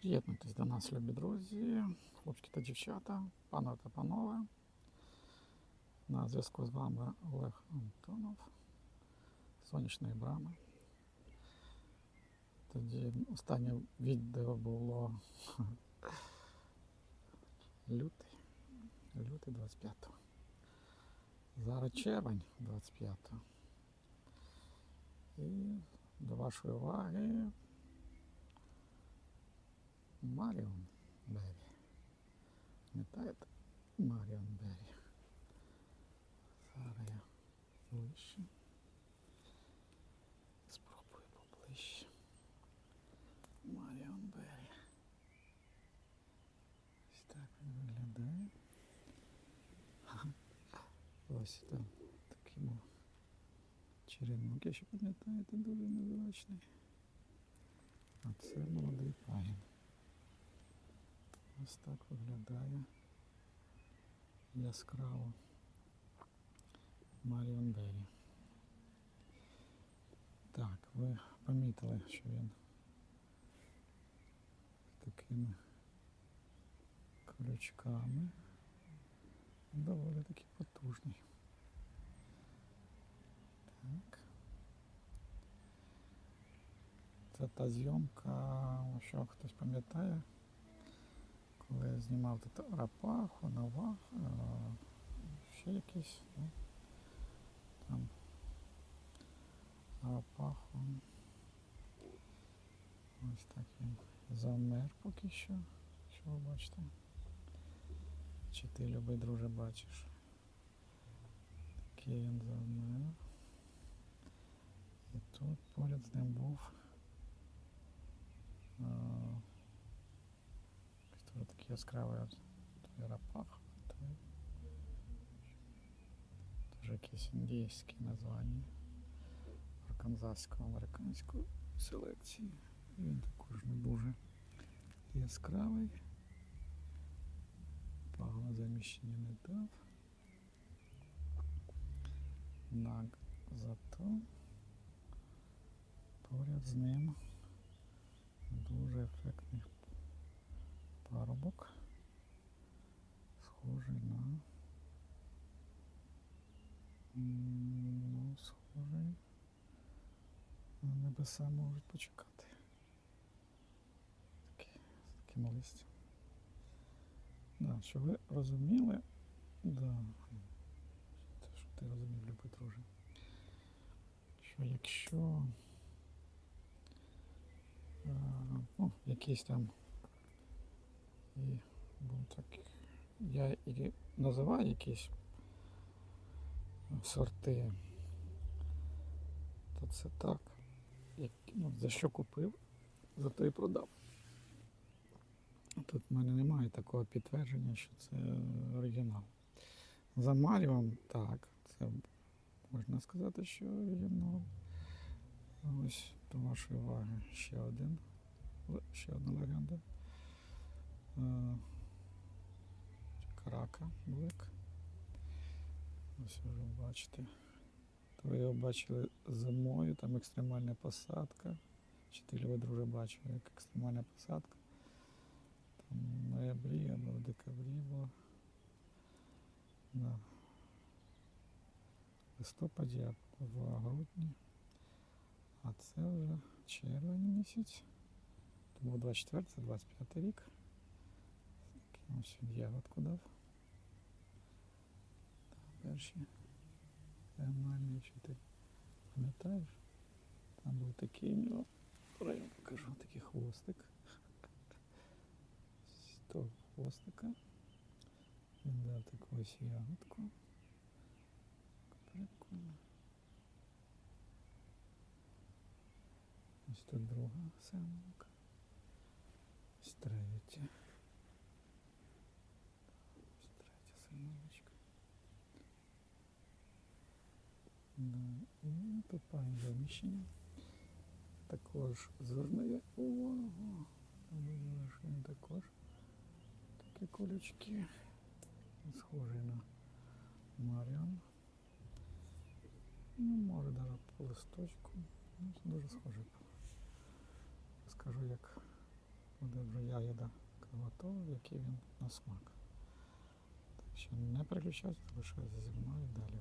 Приєднуйтесь до нас, любі друзі, хлопчики та дівчата, панове та панове. На зв'язку з вами Олег Антонов, Сонячної брами. Тоді останнє відео було лютий, лютий 25-го. Зараз червень 25-го. І до вашої уваги Маріон Беррі. Пам'ятаєте? Маріон Беррі. Зараз я ближче. Спробую поближче. Маріон Беррі. Ось так він виглядає. Ось там такий був черенок, якщо пам'ятаєте, дуже незвичний. А це молодий пагін. Ось так виглядає яскраво Маріон Беррі. Так, ви помітили, що він такими крючками доволі таки потужний. Так. Це та зйомка, що хтось пам'ятає, коли я знімав тут рапаху, навах, е, ще якийсь, ну, там рапаху. Ось так він замер поки що, що ви бачите. Чи ти, любий друже, бачиш? Такий він замер. І тут поряд з ним був. Яскравий от рапах. Теж якісь індійські названня арканзасько-американської селекції. Він також не дуже яскравий. Погано заміщення не дав. Наг зато поряд з ним дуже ефектний парубок, схожий на ну, схожий на небеса можуть почекати. Такі, з таким листям. Да, що ви розуміли, да, те, що ти розумів, любий друже, що якщо е, ну, якісь там і був так, я і називаю якісь сорти, то це так, як, ну, за що купив, за то і продав. Тут в мене немає такого підтвердження, що це оригінал. За Маріон, так, це можна сказати, що оригінал. Ось до вашої уваги ще один. Ще одна легенда. Е, Карака Блек. Ось вже бачите. То ви його бачили зимою, там екстремальна посадка. Чи ти ви друже бачили, як екстремальна посадка. Там ноябрі або в декабрі було. В листопаді або в грудні. А це вже червень місяць. Це був 24 це 25 рік. Ось ягодку дав. Перші регіональні, якщо ти пам'ятаєш, там був такий у нього, я покажу такий хвостик. З того хвостика. Він дав таку ось ягодку. Прикольно. Ось тут друга самка. Ось третя. Ось третя самочка. Да. І тут заміщення. Також зверни увагу. Він також такі колючки. Схожий на Маріан. Ну, може навіть по листочку. Ну, дуже схоже. Розкажу, як буде вже ягода готова, який він на смак. Так що не переключайтесь, залишайтеся зі мною далі.